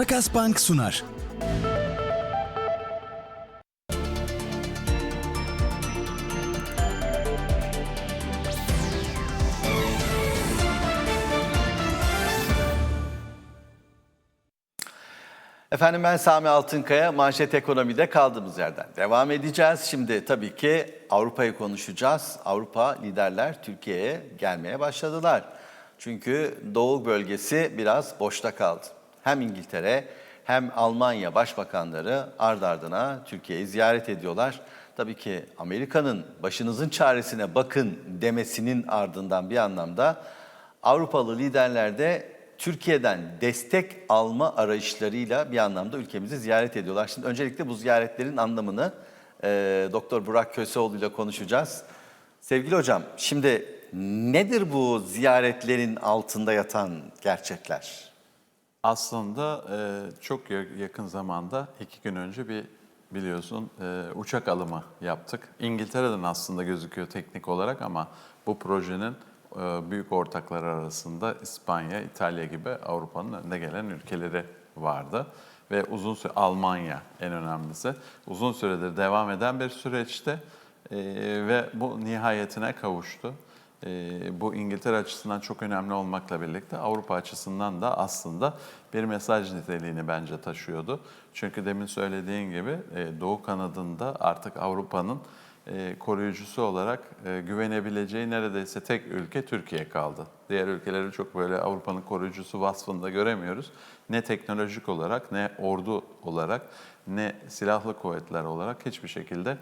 Takas Bank sunar. Efendim ben Sami Altınkaya, Manşet Ekonomi'de kaldığımız yerden devam edeceğiz. Şimdi tabii ki Avrupa'yı konuşacağız. Avrupa liderler Türkiye'ye gelmeye başladılar. Çünkü Doğu bölgesi biraz boşta kaldı. Hem İngiltere hem Almanya başbakanları ard ardına Türkiye'yi ziyaret ediyorlar. Tabii ki Amerika'nın başınızın çaresine bakın demesinin ardından bir anlamda Avrupalı liderler de Türkiye'den destek alma arayışlarıyla bir anlamda ülkemizi ziyaret ediyorlar. Şimdi öncelikle bu ziyaretlerin anlamını e, Doktor Burak Köseoğlu ile konuşacağız. Sevgili hocam, şimdi nedir bu ziyaretlerin altında yatan gerçekler? Aslında e, çok ya- yakın zamanda iki gün önce bir biliyorsun e, uçak alımı yaptık. İngiltere'den aslında gözüküyor teknik olarak ama bu projenin e, büyük ortakları arasında İspanya, İtalya gibi Avrupa'nın önde gelen ülkeleri vardı. Ve uzun süre Almanya en önemlisi. Uzun süredir devam eden bir süreçte e, ve bu nihayetine kavuştu. Ee, bu İngiltere açısından çok önemli olmakla birlikte Avrupa açısından da aslında bir mesaj niteliğini bence taşıyordu. Çünkü demin söylediğin gibi e, Doğu kanadında artık Avrupa'nın e, koruyucusu olarak e, güvenebileceği neredeyse tek ülke Türkiye kaldı. Diğer ülkeleri çok böyle Avrupa'nın koruyucusu vasfında göremiyoruz. Ne teknolojik olarak ne ordu olarak ne silahlı kuvvetler olarak hiçbir şekilde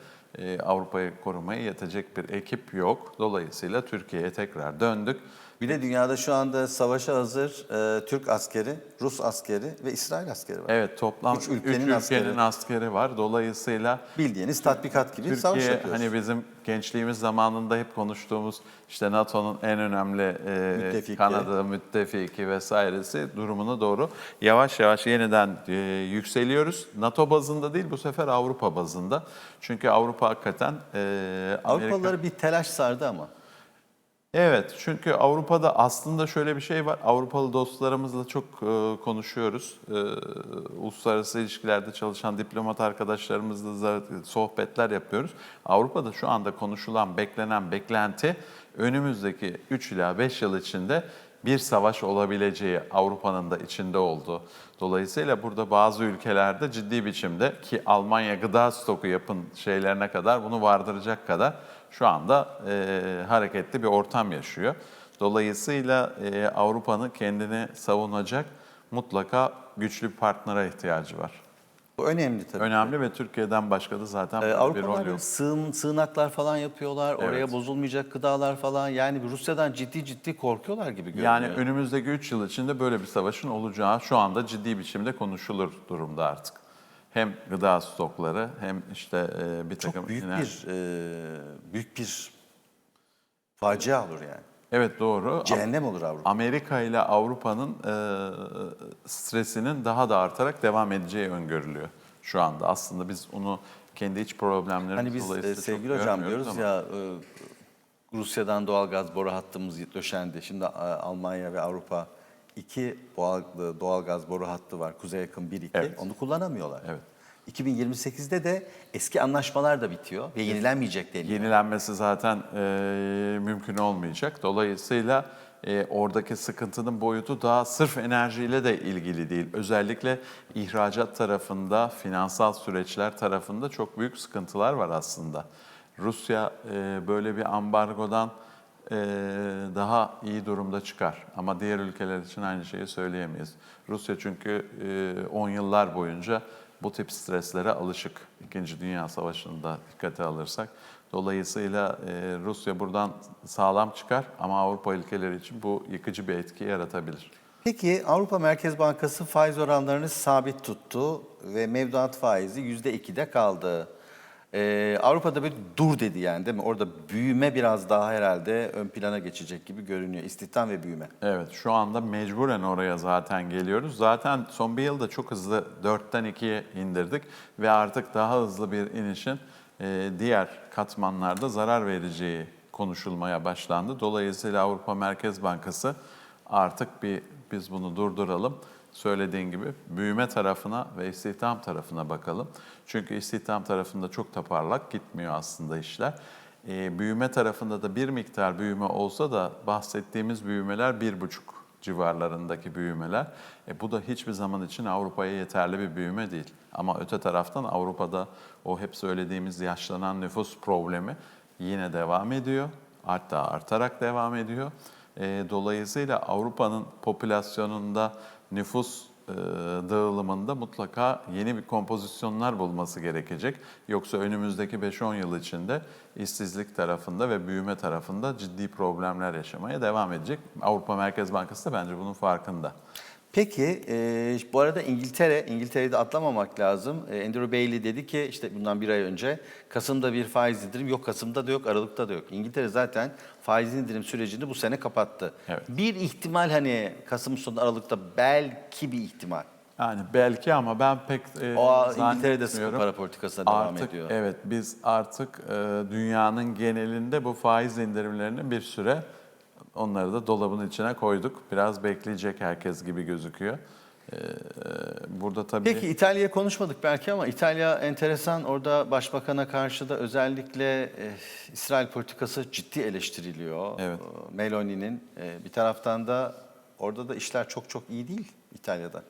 Avrupa'yı korumaya yetecek bir ekip yok. Dolayısıyla Türkiye'ye tekrar döndük. Bir de dünyada şu anda savaşa hazır e, Türk askeri, Rus askeri ve İsrail askeri var. Evet toplam Üç 3 ülkenin ülkenin, askeri. askeri. var. Dolayısıyla Bildiğiniz tatbikat gibi savaş Türkiye yapıyoruz. hani bizim gençliğimiz zamanında hep konuştuğumuz işte NATO'nun en önemli e, Müttefiki. kanadı, müttefiki vesairesi durumuna doğru yavaş yavaş yeniden e, yükseliyoruz. NATO bazında değil bu sefer Avrupa bazında. Çünkü Avrupa hakikaten e, Amerika- Avrupalıları bir telaş sardı ama. Evet, çünkü Avrupa'da aslında şöyle bir şey var. Avrupalı dostlarımızla çok e, konuşuyoruz. E, uluslararası ilişkilerde çalışan diplomat arkadaşlarımızla da sohbetler yapıyoruz. Avrupa'da şu anda konuşulan, beklenen beklenti önümüzdeki 3 ila 5 yıl içinde bir savaş olabileceği Avrupa'nın da içinde olduğu. Dolayısıyla burada bazı ülkelerde ciddi biçimde ki Almanya gıda stoku yapın şeylerine kadar bunu vardıracak kadar şu anda e, hareketli bir ortam yaşıyor. Dolayısıyla e, Avrupa'nın kendini savunacak mutlaka güçlü bir partnere ihtiyacı var. Bu önemli tabii. Önemli ve Türkiye'den başka da zaten Ee, bir rol yok. sığın, sığınaklar falan yapıyorlar. Oraya Evet. bozulmayacak gıdalar falan. Yani Rusya'dan ciddi ciddi korkuyorlar gibi görünüyor. Yani önümüzdeki 3 yıl içinde böyle bir savaşın olacağı şu anda ciddi biçimde konuşulur durumda artık. Hem gıda stokları hem işte e, bir takım... çok büyük iner- bir e, büyük bir facia olur yani. Evet doğru. Cehennem olur Avrupa. Amerika ile Avrupa'nın e, stresinin daha da artarak devam edeceği öngörülüyor şu anda. Aslında biz onu kendi iç problemlerimiz Hani biz e, dolayısıyla çok sevgili hocam görmüyoruz diyoruz ama- ya e, Rusya'dan doğal gaz boru hattımız döşendi. Şimdi e, Almanya ve Avrupa iki doğal, doğal gaz boru hattı var. Kuzey yakın 1-2. Evet. Onu kullanamıyorlar. Evet. 2028'de de eski anlaşmalar da bitiyor ve yenilenmeyecek deniyor. Yenilenmesi zaten e, mümkün olmayacak. Dolayısıyla e, oradaki sıkıntının boyutu daha sırf enerjiyle de ilgili değil. Özellikle ihracat tarafında, finansal süreçler tarafında çok büyük sıkıntılar var aslında. Rusya e, böyle bir ambargodan e, daha iyi durumda çıkar. Ama diğer ülkeler için aynı şeyi söyleyemeyiz. Rusya çünkü 10 yıllar boyunca bu tip streslere alışık. İkinci Dünya Savaşı'nda dikkate alırsak. Dolayısıyla Rusya buradan sağlam çıkar ama Avrupa ülkeleri için bu yıkıcı bir etki yaratabilir. Peki Avrupa Merkez Bankası faiz oranlarını sabit tuttu ve mevduat faizi %2'de kaldı. Ee, Avrupa'da bir dur dedi yani değil mi? Orada büyüme biraz daha herhalde ön plana geçecek gibi görünüyor. İstihdam ve büyüme. Evet, şu anda mecburen oraya zaten geliyoruz. Zaten son bir yılda çok hızlı 4'ten 2'ye indirdik ve artık daha hızlı bir inişin e, diğer katmanlarda zarar vereceği konuşulmaya başlandı. Dolayısıyla Avrupa Merkez Bankası artık bir biz bunu durduralım. Söylediğin gibi büyüme tarafına ve istihdam tarafına bakalım. Çünkü istihdam tarafında çok toparlak gitmiyor aslında işler. Ee, büyüme tarafında da bir miktar büyüme olsa da bahsettiğimiz büyümeler bir buçuk civarlarındaki büyümeler. E, bu da hiçbir zaman için Avrupa'ya yeterli bir büyüme değil. Ama öte taraftan Avrupa'da o hep söylediğimiz yaşlanan nüfus problemi yine devam ediyor. Hatta artarak devam ediyor. E, dolayısıyla Avrupa'nın popülasyonunda nüfus e, dağılımında mutlaka yeni bir kompozisyonlar bulması gerekecek. Yoksa önümüzdeki 5-10 yıl içinde işsizlik tarafında ve büyüme tarafında ciddi problemler yaşamaya devam edecek. Avrupa Merkez Bankası da bence bunun farkında. Peki e, bu arada İngiltere, İngiltere'yi de atlamamak lazım. E, Andrew Bailey dedi ki işte bundan bir ay önce Kasım'da bir faiz indirim yok, Kasım'da da yok, Aralık'ta da yok. İngiltere zaten faiz indirim sürecini bu sene kapattı. Evet. Bir ihtimal hani Kasım sonu Aralık'ta belki bir ihtimal. Yani belki ama ben pek e, O İngiltere'de sıkı para politikasına devam artık, ediyor. Evet biz artık e, dünyanın genelinde bu faiz indirimlerini bir süre onları da dolabın içine koyduk. Biraz bekleyecek herkes gibi gözüküyor. E, e, burada tabii Peki İtalya'ya konuşmadık belki ama İtalya enteresan. Orada başbakana karşı da özellikle e, İsrail politikası ciddi eleştiriliyor. Evet. E, Meloni'nin e, bir taraftan da orada da işler çok çok iyi değil İtalya'da.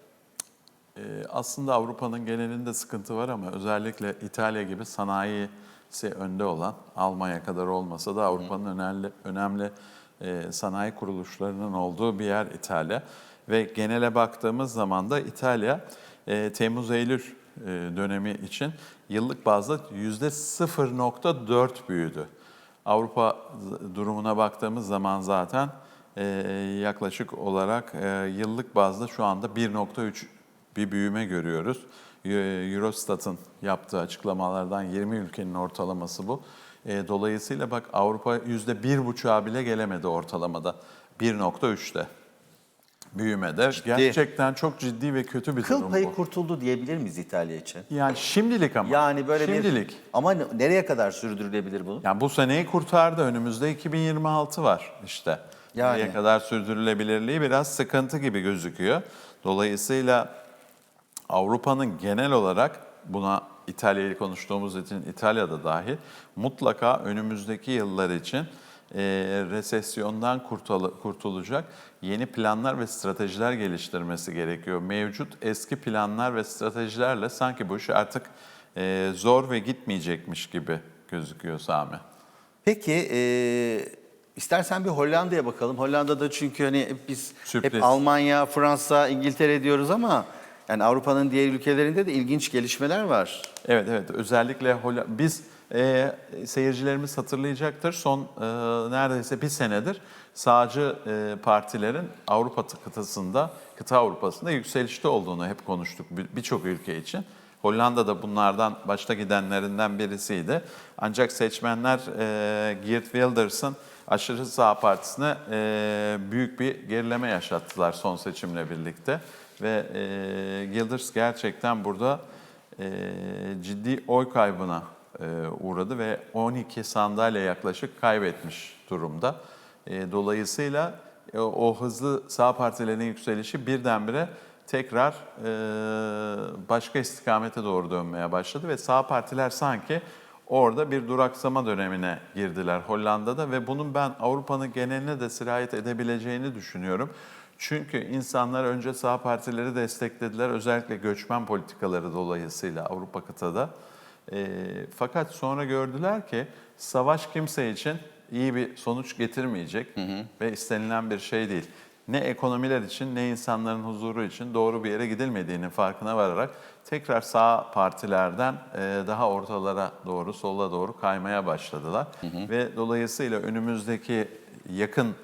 Ee, Aslında Avrupa'nın genelinde sıkıntı var ama özellikle İtalya gibi sanayisi önde olan Almanya kadar olmasa da Avrupa'nın önemli önemli e, sanayi kuruluşlarının olduğu bir yer İtalya ve genele baktığımız zaman da İtalya e, Temmuz-Eylül e, dönemi için yıllık bazda yüzde 0.4 büyüdü. Avrupa durumuna baktığımız zaman zaten e, yaklaşık olarak e, yıllık bazda şu anda 1.3 bir büyüme görüyoruz. E- Eurostat'ın yaptığı açıklamalardan 20 ülkenin ortalaması bu. E, dolayısıyla bak Avrupa %1.5'a bile gelemedi ortalamada. 1.3'te büyümede. Gerçekten çok ciddi ve kötü bir Kıl durum payı bu. kurtuldu diyebilir miyiz İtalya için? Yani şimdilik ama. Yani böyle şimdilik. bir... Ama ne- nereye kadar sürdürülebilir bu? Yani bu seneyi kurtardı. Önümüzde 2026 var işte. Yani. Nereye kadar sürdürülebilirliği biraz sıkıntı gibi gözüküyor. Dolayısıyla Avrupa'nın genel olarak buna İtalya'yı konuştuğumuz için İtalya'da dahil mutlaka önümüzdeki yıllar için e, resesyondan kurtul- kurtulacak yeni planlar ve stratejiler geliştirmesi gerekiyor. Mevcut eski planlar ve stratejilerle sanki bu iş artık e, zor ve gitmeyecekmiş gibi gözüküyor Sami. Peki e, istersen bir Hollanda'ya bakalım. Hollanda'da çünkü hani hep biz Sürpriz. hep Almanya, Fransa, İngiltere diyoruz ama yani Avrupa'nın diğer ülkelerinde de ilginç gelişmeler var. Evet evet özellikle Holla- biz e, seyircilerimiz hatırlayacaktır son e, neredeyse bir senedir sağcı e, partilerin Avrupa kıtasında kıta Avrupa'sında yükselişte olduğunu hep konuştuk bir- birçok ülke için. Hollanda da bunlardan başta gidenlerinden birisiydi. Ancak seçmenler e, Geert Wilders'ın aşırı sağ partisine e, büyük bir gerileme yaşattılar son seçimle birlikte. Ve e, Wilders gerçekten burada e, ciddi oy kaybına uğradı ve 12 sandalye yaklaşık kaybetmiş durumda. E, dolayısıyla e, o hızlı sağ partilerin yükselişi birdenbire tekrar e, başka istikamete doğru dönmeye başladı ve sağ partiler sanki orada bir duraksama dönemine girdiler Hollanda'da ve bunun ben Avrupa'nın geneline de sirayet edebileceğini düşünüyorum. Çünkü insanlar önce sağ partileri desteklediler özellikle göçmen politikaları dolayısıyla Avrupa kıtada. E, fakat sonra gördüler ki savaş kimse için iyi bir sonuç getirmeyecek ve istenilen bir şey değil. Ne ekonomiler için ne insanların huzuru için doğru bir yere gidilmediğinin farkına vararak tekrar sağ partilerden e, daha ortalara doğru, sola doğru kaymaya başladılar. Ve dolayısıyla önümüzdeki yakın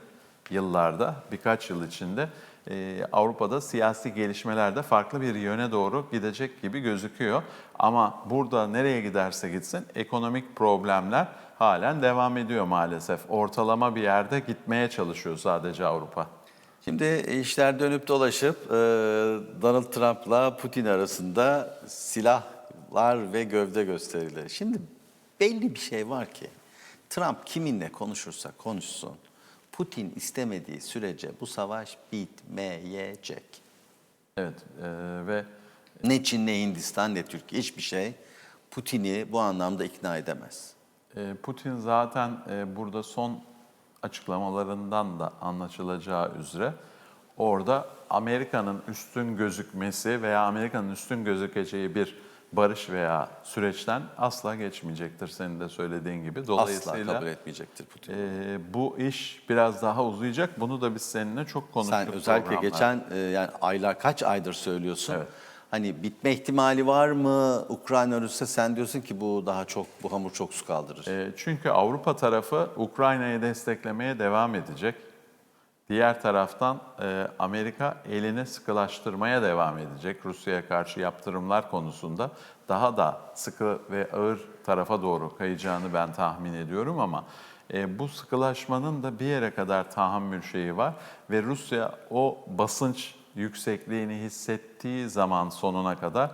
yıllarda, birkaç yıl içinde e, Avrupa'da siyasi gelişmeler de farklı bir yöne doğru gidecek gibi gözüküyor. Ama burada nereye giderse gitsin ekonomik problemler halen devam ediyor maalesef. Ortalama bir yerde gitmeye çalışıyor sadece Avrupa. Şimdi işler dönüp dolaşıp e, Donald Trump'la Putin arasında silahlar ve gövde gösterileri. Şimdi belli bir şey var ki Trump kiminle konuşursa konuşsun Putin istemediği sürece bu savaş bitmeyecek. Evet e, ve Ne Çin ne Hindistan ne Türkiye hiçbir şey Putin'i bu anlamda ikna edemez. e, Putin zaten e, burada son açıklamalarından da anlaşılacağı üzere orada Amerika'nın üstün gözükmesi veya Amerika'nın üstün gözükeceği bir barış veya süreçten asla geçmeyecektir senin de söylediğin gibi. Asla Dolayısıyla kabul etmeyecektir Putin. e, bu iş biraz daha uzayacak. Bunu da biz seninle çok konuştuk. Sen özellikle programlarda. geçen e, yani aylar kaç aydır söylüyorsun. Evet. Hani bitme ihtimali var mı? Ukrayna ölürse sen diyorsun ki bu daha çok bu hamur çok su kaldırır. E, Çünkü Avrupa tarafı Ukrayna'yı desteklemeye devam edecek. Diğer taraftan e, Amerika elini sıkılaştırmaya devam edecek. Rusya'ya karşı yaptırımlar konusunda daha da sıkı ve ağır tarafa doğru kayacağını ben tahmin ediyorum ama e, bu sıkılaşmanın da bir yere kadar tahammül şeyi var ve Rusya o basınç yüksekliğini hissettiği zaman sonuna kadar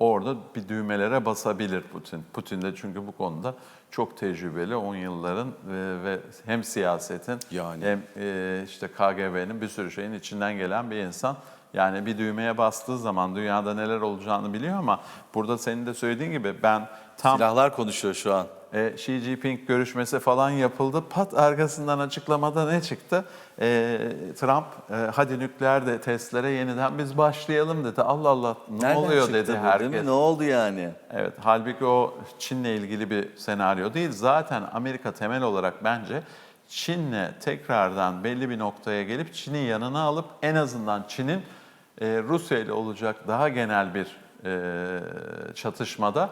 orada bir düğmelere basabilir Putin. Putin de çünkü bu konuda çok tecrübeli 10 yılların ve, ve hem siyasetin Yani. hem e, işte KGB'nin bir sürü şeyin içinden gelen bir insan. Yani bir düğmeye bastığı zaman dünyada neler olacağını biliyor ama burada senin de söylediğin gibi ben tam Silahlar konuşuyor şu an. E, Xi Jinping görüşmesi falan yapıldı. Pat arkasından açıklamada ne çıktı? E, Trump e, hadi nükleer de testlere yeniden biz başlayalım dedi. Allah Allah ne Nereden oluyor dedi bu, değil mi? herkes. Ne oldu yani? Evet, halbuki o Çin'le ilgili bir senaryo değil. Zaten Amerika temel olarak bence Çin'le tekrardan belli bir noktaya gelip Çin'i yanına alıp en azından Çin'in e, Rusya ile olacak daha genel bir e, çatışmada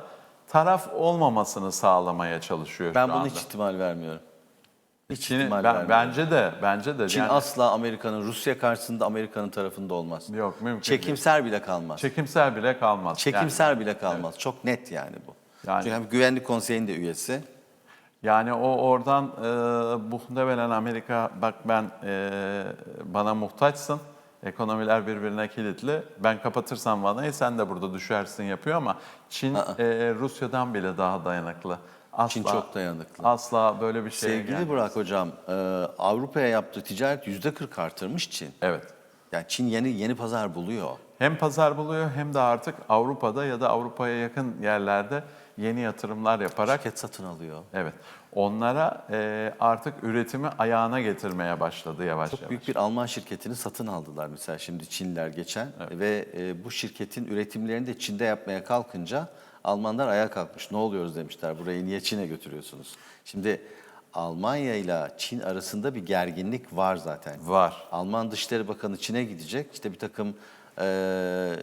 taraf olmamasını sağlamaya çalışıyor Ben şu buna anda. hiç ihtimal vermiyorum. Hiç Çin'i- ihtimal ben- vermiyorum. bence de, bence de. Çin Yani- asla Amerika'nın Rusya karşısında Amerika'nın tarafında olmaz. Yok, mümkün Çekimser bile kalmaz. çekimser bile kalmaz. Çekimser bile kalmaz. Çok net yani bu. Yani- Çünkü hem Güvenlik Konseyi'nin de üyesi. Yani o oradan e, muhtemelen Amerika bak ben e, bana muhtaçsın. Ekonomiler birbirine kilitli. Ben kapatırsam vanayı sen de burada düşersin yapıyor ama Çin e, Rusya'dan bile daha dayanıklı. Asla, Çin çok dayanıklı. Asla böyle bir şey Sevgili Burak Hocam, e, Avrupa'ya yaptığı ticaret yüzde 40 artırmış Çin. Evet. Yani Çin yeni yeni pazar buluyor. Hem pazar buluyor hem de artık Avrupa'da ya da Avrupa'ya yakın yerlerde yeni yatırımlar yaparak Şirket satın alıyor. evet onlara e, artık üretimi ayağına getirmeye başladı yavaş Çok yavaş. büyük bir Alman şirketini satın aldılar mesela şimdi Çinliler geçen ve e, bu şirketin üretimlerini de Çin'de yapmaya kalkınca Almanlar ayağa kalkmış. Ne oluyoruz demişler. Burayı niye Çin'e götürüyorsunuz? Şimdi Almanya ile Çin arasında bir gerginlik var zaten. Var. Alman Dışişleri Bakanı Çin'e gidecek. İşte bir takım e,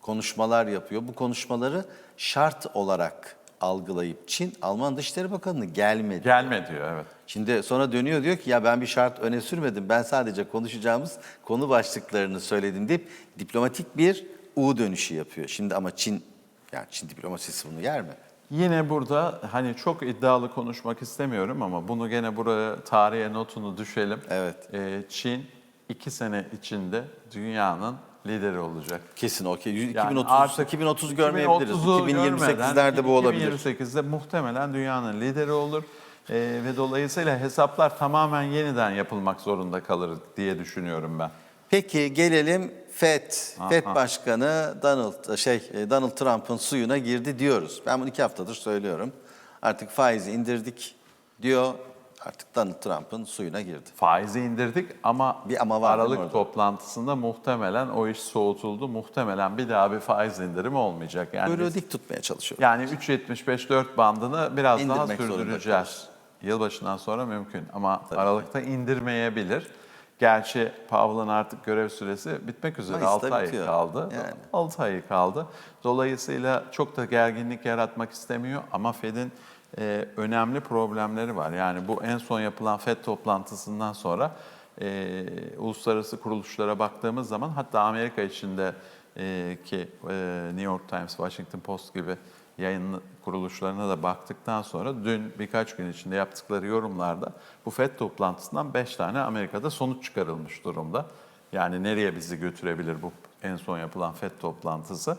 konuşmalar yapıyor. Bu konuşmaları şart olarak algılayıp Çin Alman Dışişleri Bakanı'nı gelmedi. Gelme diyor evet. Şimdi sonra dönüyor diyor ki ya ben bir şart öne sürmedim. Ben sadece konuşacağımız konu başlıklarını söyledim deyip diplomatik bir U dönüşü yapıyor. Şimdi ama Çin yani Çin diplomasisi bunu yer mi? Yine burada hani çok iddialı konuşmak istemiyorum ama bunu gene buraya tarihe notunu düşelim. Evet. Ee, Çin iki sene içinde dünyanın lideri olacak. Kesin okey. Yani 2030 artık 2030 görmeyebiliriz. 2030'u 2028'lerde bu olabilir. 2028'de muhtemelen dünyanın lideri olur. Ee, ve dolayısıyla hesaplar tamamen yeniden yapılmak zorunda kalır diye düşünüyorum ben. Peki gelelim FED. FED Başkanı Donald şey Donald Trump'ın suyuna girdi diyoruz. Ben bunu iki haftadır söylüyorum. Artık faizi indirdik diyor. Artık Donald Trump'ın suyuna girdi. Faizi indirdik ama, Bir ama var Aralık orada? toplantısında muhtemelen o iş soğutuldu. Muhtemelen bir daha bir faiz indirimi olmayacak. Yani biz- dik tutmaya çalışıyor. Yani 3.75-4 bandını biraz daha İndirmek zorunda sürdüreceğiz. Yılbaşından sonra mümkün ama Aralık'ta indirmeyebilir. Gerçi Powell'ın artık görev süresi bitmek üzere. Mayıs'ta 6 ay bitiyor. kaldı. Yani. 6 ay kaldı. Dolayısıyla çok da gerginlik yaratmak istemiyor ama Fed'in e, önemli problemleri var. Yani bu en son yapılan Fed toplantısından sonra e, uluslararası kuruluşlara baktığımız zaman hatta Amerika içinde e, ki e, New York Times, Washington Post gibi yayın kuruluşlarına da baktıktan sonra dün birkaç gün içinde yaptıkları yorumlarda bu FED toplantısından 5 tane Amerika'da sonuç çıkarılmış durumda. Yani nereye bizi götürebilir bu en son yapılan FED toplantısı?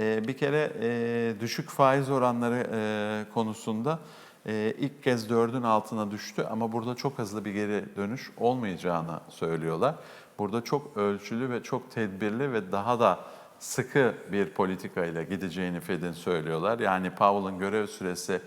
Ee, bir kere e, düşük faiz oranları e, konusunda e, ilk kez dördün altına düştü ama burada çok hızlı bir geri dönüş olmayacağını söylüyorlar. burada çok ölçülü ve çok tedbirli ve daha da sıkı bir politika ile gideceğini Fed'in söylüyorlar. Yani Powell'ın görev süresi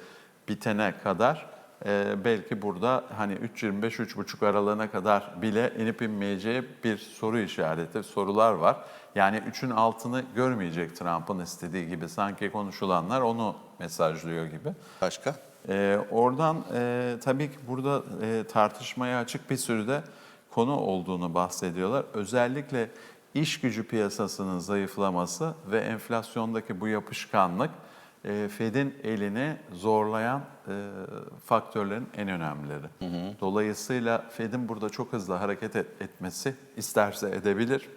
bitene kadar e, belki burada hani 3.25-3.5 aralığına kadar bile inip inmeyeceği bir soru işareti, sorular var. Yani 3'ün altını görmeyecek Trump'ın istediği gibi sanki konuşulanlar onu mesajlıyor gibi. Başka? Ee, oradan e, tabii ki burada e, tartışmaya açık bir sürü de konu olduğunu bahsediyorlar. Özellikle iş gücü piyasasının zayıflaması ve enflasyondaki bu yapışkanlık e, Fed'in elini zorlayan e, faktörlerin en önemlileri. Dolayısıyla Fed'in burada çok hızlı hareket et- etmesi isterse edebilir.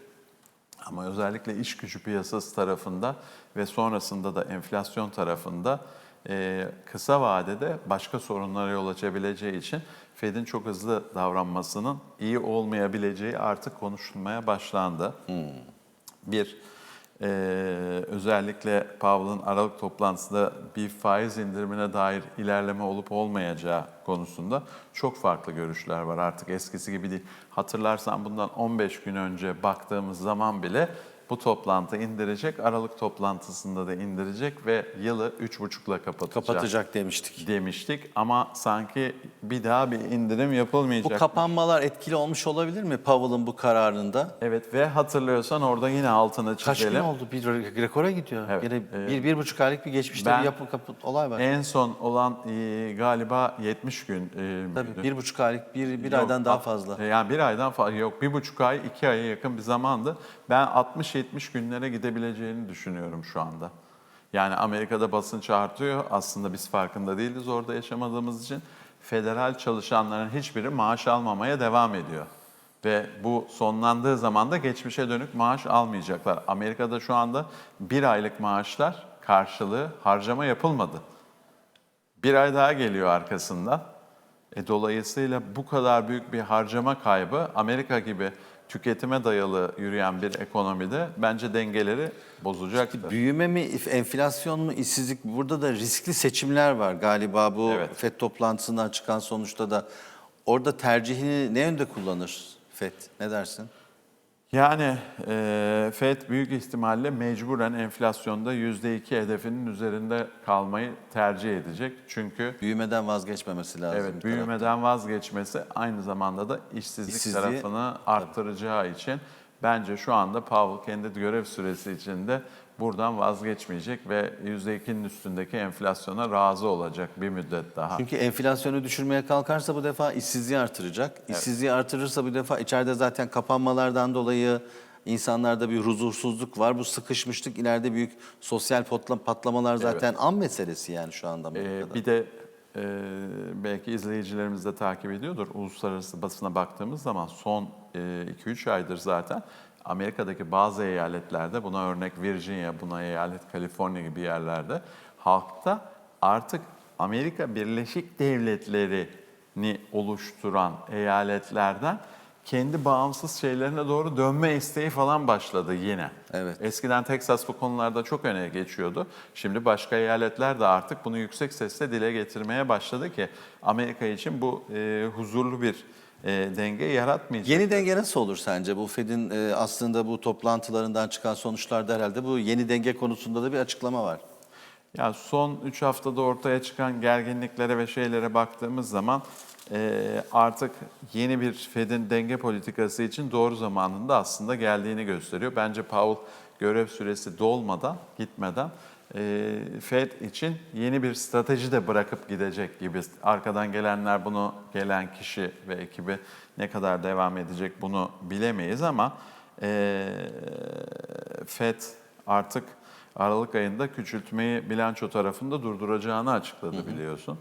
Ama özellikle iş gücü piyasası tarafında ve sonrasında da enflasyon tarafında e, kısa vadede başka sorunlara yol açabileceği için Fed'in çok hızlı davranmasının iyi olmayabileceği artık konuşulmaya başlandı. Bir, e, özellikle Powell'ın Aralık toplantısında bir faiz indirimine dair ilerleme olup olmayacağı konusunda çok farklı görüşler var. Artık eskisi gibi değil. Hatırlarsan bundan 15 gün önce baktığımız zaman bile bu toplantı indirecek, Aralık toplantısında da indirecek ve yılı 3,5'la kapatacak, Kapatacak demiştik. demiştik. Ama sanki bir daha bir indirim Bu yapılmayacak. kapanmalar etkili olmuş olabilir mi Powell'ın bu kararında? evet ve hatırlıyorsan orada yine altını Kaç çizelim. gün oldu? Bir rekora gidiyor. Evet. Yine Ee, bir, bir buçuk aylık bir geçmişte ben- bir yapı kapı olay var. En son olan e, galiba 70 gün. e, Tabii bir buçuk aylık, bir, bir Yok, aydan daha fazla. Yani bir aydan fazla yok. Bir buçuk ay, iki aya yakın bir zamandı. Ben 60-70 günlere gidebileceğini düşünüyorum şu anda. Yani Amerika'da basınç artıyor. Aslında biz farkında değiliz orada yaşamadığımız için. Federal çalışanların hiçbiri maaş almamaya devam ediyor. Ve bu sonlandığı zaman da geçmişe dönük maaş almayacaklar. Amerika'da şu anda bir aylık maaşlar karşılığı harcama yapılmadı. Bir ay daha geliyor arkasından. E, dolayısıyla bu kadar büyük bir harcama kaybı Amerika gibi tüketime dayalı yürüyen bir ekonomide bence dengeleri bozacaktır. Büyüme mi, enflasyon mu, işsizlik? Burada da riskli seçimler var galiba bu Evet. FED toplantısından çıkan sonuçta da. Orada tercihini ne yönde kullanır FED? Ne dersin? Yani e, FED büyük ihtimalle mecburen enflasyonda %2 hedefinin üzerinde kalmayı tercih edecek. Çünkü Büyümeden vazgeçmemesi lazım. Evet, büyümeden vazgeçmesi aynı zamanda da işsizlik İşsizliği- tarafını arttıracağı için bence şu anda Powell kendi görev süresi içinde buradan vazgeçmeyecek ve %2'nin üstündeki enflasyona razı olacak bir müddet daha. Çünkü enflasyonu düşürmeye kalkarsa bu defa işsizliği artıracak. İşsizliği artırırsa bu defa içeride zaten kapanmalardan dolayı insanlarda bir huzursuzluk var. Bu sıkışmışlık ileride büyük sosyal patla- patlamalar zaten an meselesi yani şu anda Ee, bir de e, belki izleyicilerimiz de takip ediyordur. Uluslararası basına baktığımız zaman son 2-3 aydır zaten Amerika'daki bazı eyaletlerde, buna örnek Virginia, buna eyalet Kaliforniya gibi yerlerde halkta artık Amerika Birleşik Devletleri'ni oluşturan eyaletlerden kendi bağımsız şeylerine doğru dönme isteği falan başladı yine. Evet. Eskiden Texas bu konularda çok öne geçiyordu. Şimdi başka eyaletler de artık bunu yüksek sesle dile getirmeye başladı ki Amerika için bu e, huzurlu bir e, denge yaratmayacak. Yeni denge nasıl olur sence? Bu Fed'in e, aslında bu toplantılarından çıkan sonuçlarda herhalde bu yeni denge konusunda da bir açıklama var. Ya son 3 haftada ortaya çıkan gerginliklere ve şeylere baktığımız zaman e, artık yeni bir Fed'in denge politikası için doğru zamanında aslında geldiğini gösteriyor. Bence Powell görev süresi dolmadan, gitmeden e, Fed için yeni bir strateji de bırakıp gidecek gibi. Arkadan gelenler bunu, gelen kişi ve ekibi ne kadar devam edecek bunu bilemeyiz ama e, Fed artık Aralık ayında küçültmeyi bilanço tarafında durduracağını açıkladı biliyorsun.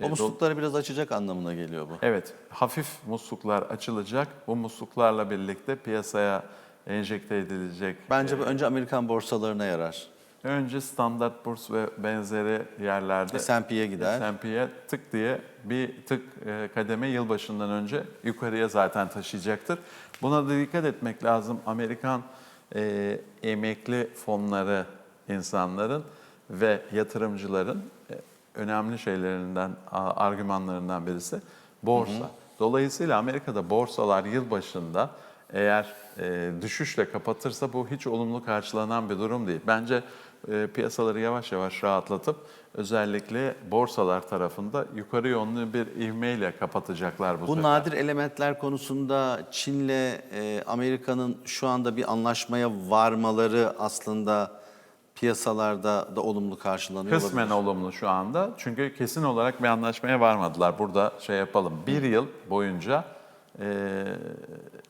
E, O do- muslukları biraz açacak anlamına geliyor bu. Evet, hafif musluklar açılacak. Bu musluklarla birlikte piyasaya enjekte edilecek. Bence bu önce Amerikan borsalarına yarar. Önce standart burs ve benzeri yerlerde S&P'ye gider. S&P'ye tık diye bir tık e, kademe yılbaşından önce yukarıya zaten taşıyacaktır. Buna da dikkat etmek lazım. Amerikan e, emekli fonları insanların ve yatırımcıların e, önemli şeylerinden, a- argümanlarından birisi borsa. Dolayısıyla Amerika'da borsalar yılbaşında eğer e, düşüşle kapatırsa bu hiç olumlu karşılanan bir durum değil. Bence e, piyasaları yavaş yavaş rahatlatıp özellikle borsalar tarafında yukarı yönlü bir ivmeyle kapatacaklar bu, Bu sefer. nadir elementler konusunda Çin'le e, Amerika'nın şu anda bir anlaşmaya varmaları aslında piyasalarda da olumlu karşılanıyor Kısmen olabilir. olumlu şu anda. Çünkü kesin olarak bir anlaşmaya varmadılar. Burada şey yapalım. Bir yıl boyunca e,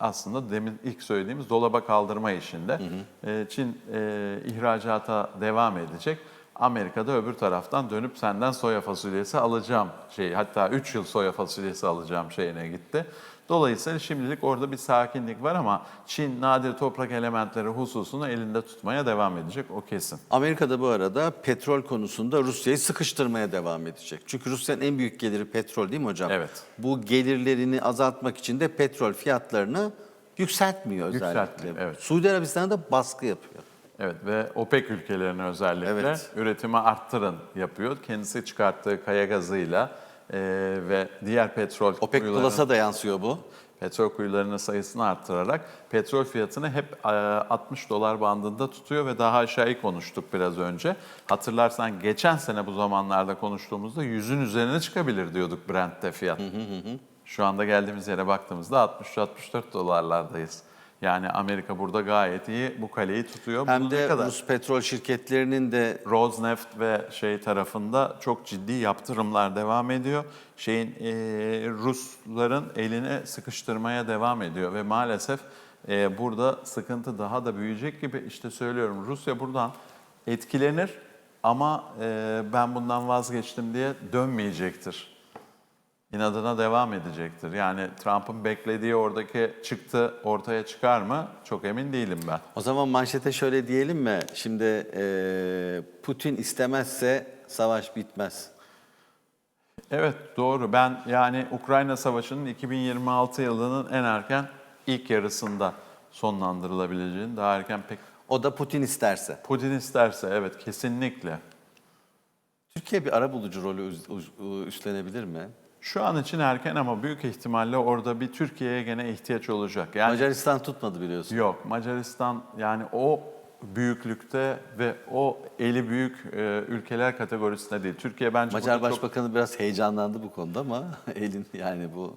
aslında demin ilk söylediğimiz dolaba kaldırma işinde e, Çin e, ihracata devam edecek. Amerika'da öbür taraftan dönüp senden soya fasulyesi alacağım şey hatta 3 yıl soya fasulyesi alacağım şeyine gitti. Dolayısıyla şimdilik orada bir sakinlik var ama Çin nadir toprak elementleri hususunu elinde tutmaya devam edecek o kesin. Amerika'da bu arada petrol konusunda Rusya'yı sıkıştırmaya devam edecek. Çünkü Rusya'nın en büyük geliri petrol değil mi hocam? Evet. Bu gelirlerini azaltmak için de petrol fiyatlarını yükseltmiyor özellikle. Yükseltmiyor, evet. Suudi Arabistan'a da baskı yapıyor. Evet ve OPEC ülkelerine özellikle Evet. üretimi arttırın yapıyor. Kendisi çıkarttığı kaya gazıyla e, ve diğer petrol OPEC kuyularının- Plus'a da yansıyor bu. petrol kuyularının sayısını arttırarak petrol fiyatını hep e, 60 dolar bandında tutuyor ve daha aşağıyı konuştuk biraz önce. Hatırlarsan geçen sene bu zamanlarda konuştuğumuzda 100'ün üzerine çıkabilir diyorduk Brent'te fiyat. Şu anda geldiğimiz yere baktığımızda 63-64 dolarlardayız. Yani Amerika burada gayet iyi bu kaleyi tutuyor. Hem Bunu de kadar? Rus petrol şirketlerinin de Rosneft ve şey tarafında çok ciddi yaptırımlar devam ediyor. Şeyin e, Rusların eline sıkıştırmaya devam ediyor ve maalesef e, burada sıkıntı daha da büyüyecek gibi işte söylüyorum Rusya buradan etkilenir ama e, ben bundan vazgeçtim diye dönmeyecektir. İnadına devam edecektir. Yani Trump'ın beklediği oradaki çıktı ortaya çıkar mı? Çok emin değilim ben. O zaman manşete şöyle diyelim mi? Şimdi eee, Putin istemezse savaş bitmez. Evet doğru. Ben yani Ukrayna Savaşı'nın 2026 yılının en erken ilk yarısında sonlandırılabileceğini daha erken pek O da Putin isterse. Putin isterse evet kesinlikle. Türkiye bir arabulucu rolü üstlenebilir mi? Şu an için erken ama büyük ihtimalle orada bir Türkiye'ye gene ihtiyaç olacak. Yani Macaristan tutmadı biliyorsun. yok Macaristan yani o büyüklükte ve o eli büyük e, ülkeler kategorisinde değil. Türkiye bence Macar burada çok Başbakanı biraz heyecanlandı bu konuda ama elin yani bu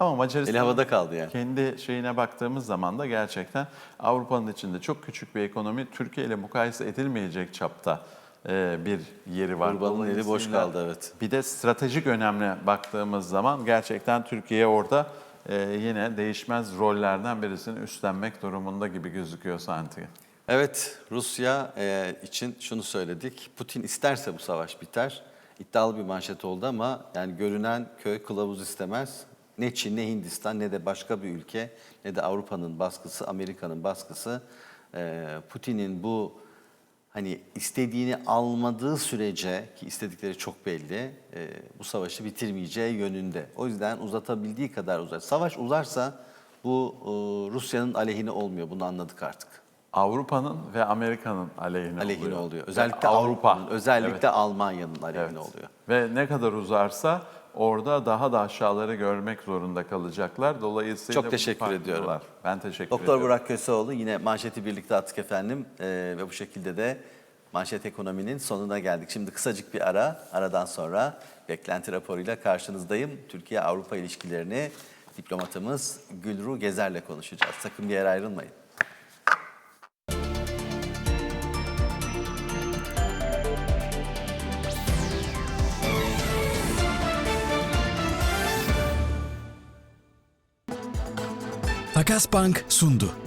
ama Macaristan eli havada kaldı yani. Kendi şeyine baktığımız zaman da gerçekten Avrupa'nın içinde çok küçük bir ekonomi Türkiye ile mukayese edilmeyecek çapta e, bir yeri var. Kurbanın eli boş kaldı, evet. Bir de stratejik önemle baktığımız zaman gerçekten Türkiye orada e, yine değişmez rollerden birisini üstlenmek durumunda gibi gözüküyor sanki. Evet Rusya e, için şunu söyledik. Putin isterse bu savaş biter. İddialı bir manşet oldu ama yani görünen köy kılavuz istemez. Ne Çin ne Hindistan ne de başka bir ülke ne de Avrupa'nın baskısı, Amerika'nın baskısı e, Putin'in bu hani istediğini almadığı sürece ki istedikleri çok belli e, bu savaşı bitirmeyeceği yönünde. O yüzden uzatabildiği kadar uzar. Savaş uzarsa bu e, Rusya'nın aleyhine olmuyor. Bunu anladık artık. Avrupa'nın ve Amerika'nın aleyhine, aleyhine oluyor. oluyor. Özellikle Avrupa. Avrupa'nın, özellikle Evet. Almanya'nın aleyhine Evet. oluyor. Ve ne kadar uzarsa orada daha da aşağıları görmek zorunda kalacaklar. Dolayısıyla Çok teşekkür ediyorum. var. Ben teşekkür Doktor ediyorum. Burak Köseoğlu yine manşeti birlikte attık efendim Ee, ve bu şekilde de manşet ekonominin sonuna geldik. Şimdi kısacık bir ara, aradan sonra beklenti raporuyla karşınızdayım. Türkiye-Avrupa ilişkilerini diplomatımız Gülru Gezer'le konuşacağız. Sakın bir yere ayrılmayın. Takas Bank sundu.